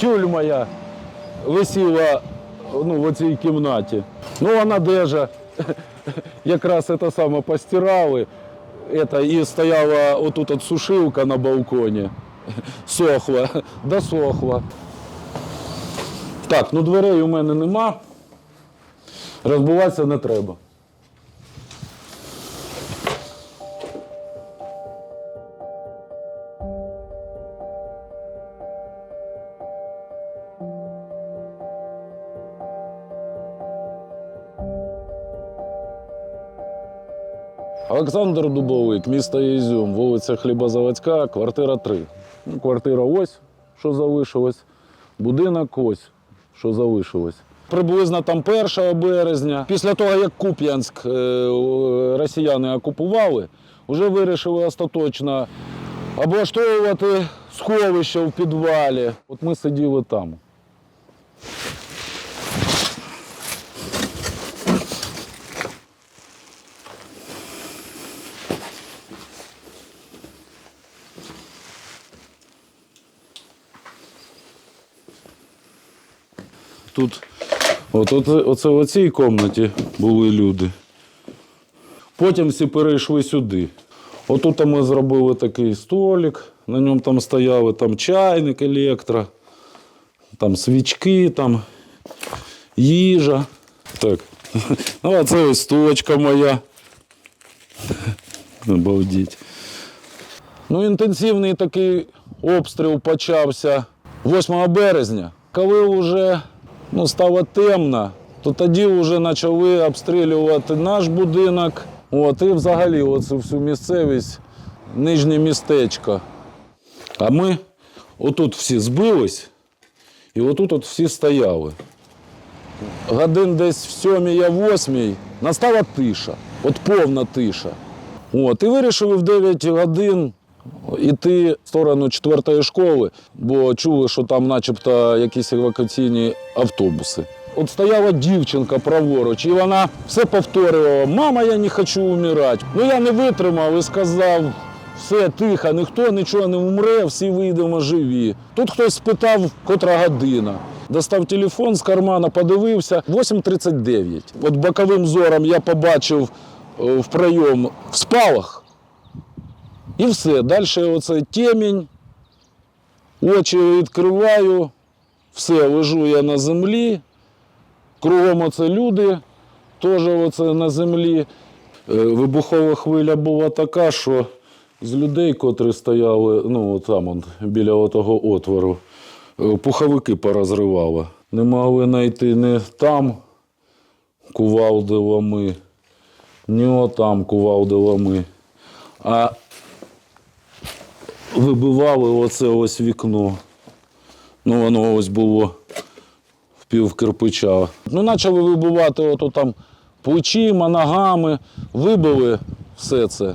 тюль моя висіла ну, в цій кімнаті. Ну, вона держа. Якраз це саме постирали. Это, і стояла отут от сушилка на балконі. Сохла, досохла. Так, ну дверей у мене нема. Розбуватися не треба. Олександр Дубовик, місто Ізюм, вулиця Хлібозаводська, квартира 3. Ну, квартира ось, що залишилось, будинок ось, що залишилось. Приблизно там 1 березня. Після того, як Куп'янськ е, росіяни окупували, вже вирішили остаточно облаштовувати сховище в підвалі. От ми сиділи там. Тут, от, от, оце в цій кімнаті були люди. Потім всі перейшли сюди. Отут ми зробили такий столик, на ньому там стояли там чайник, електро, там свічки, там їжа. Так. Ну, а це ось столочка моя. Обалдіть. Ну, інтенсивний такий обстріл почався 8 березня. Коли вже ну, стало темно, то тоді вже почали обстрілювати наш будинок. От, і взагалі оцю всю місцевість, нижнє містечко. А ми отут всі збились, і отут от всі стояли. Годин десь в сьомій, а восьмій настала тиша, от повна тиша. От, і вирішили в 9 годин йти в сторону 4-ї школи, бо чули, що там начебто якісь евакуаційні автобуси. От стояла дівчинка праворуч, і вона все повторювала: Мама, я не хочу вмирати. Ну я не витримав і сказав, все тихо, ніхто нічого не вмре, всі вийдемо живі. Тут хтось спитав, котра година. Достав телефон з кармана, подивився 8.39. От боковим зором я побачив е, в прийом в спалах. І все. Далі оце темінь, очі відкриваю, все, лежу я на землі. Кругом оце люди, теж оце на землі. Е, Вибухова хвиля була така, що з людей, котрі стояли, ну от там от, біля отого отвору, е, пуховики порозривало. Не могли знайти ні там кувалди лами, ні отам кувалди лами. А вибивали оце ось вікно. Ну, воно ось було в пів кирпича. Ну, почали вибивати ото там плечима, ногами, вибили все це.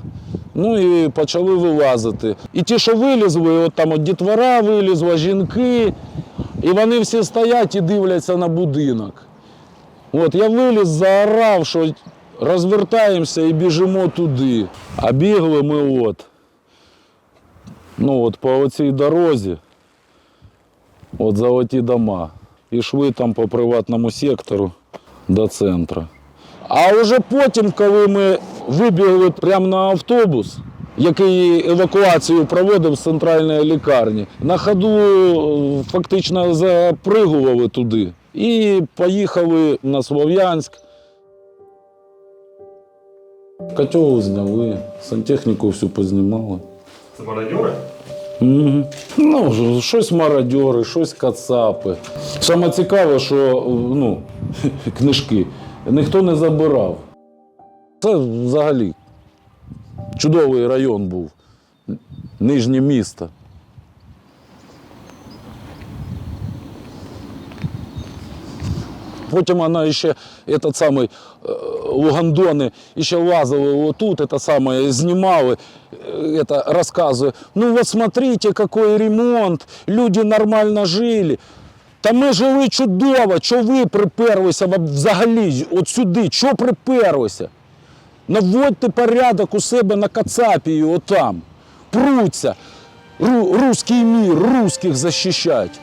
Ну і почали вилазити. І ті, що вилізли, от там от дітвора вилізла, жінки, і вони всі стоять і дивляться на будинок. От я виліз, заорав, що розвертаємося і біжимо туди. А бігли ми от. Ну от по оцій дорозі, от за оті дома. І йшли там по приватному сектору до центру. А вже потім, коли ми вибігли прямо на автобус, який евакуацію проводив з центральної лікарні, на ходу е, фактично запригували туди і поїхали на Слов'янськ. Котел зняли, сантехніку всю познімали. Це мародьори? Ну, щось мародьори, щось кацапи. Саме цікаве, що ну, книжки ніхто не забирав. Це взагалі чудовий район був, нижнє місто. Потім вона ще этот самий, е, Лугандони ще лазили отут, это самое, знімали, е, это, розказує. Ну от смотрите, який ремонт, люди нормально жили. Та ми жили чудово, що ви приперлися в- взагалі от сюди, що приперлися? Наводьте порядок у себе на Кацапії, отам. Пруться. Ру, руський мір, русських захищать.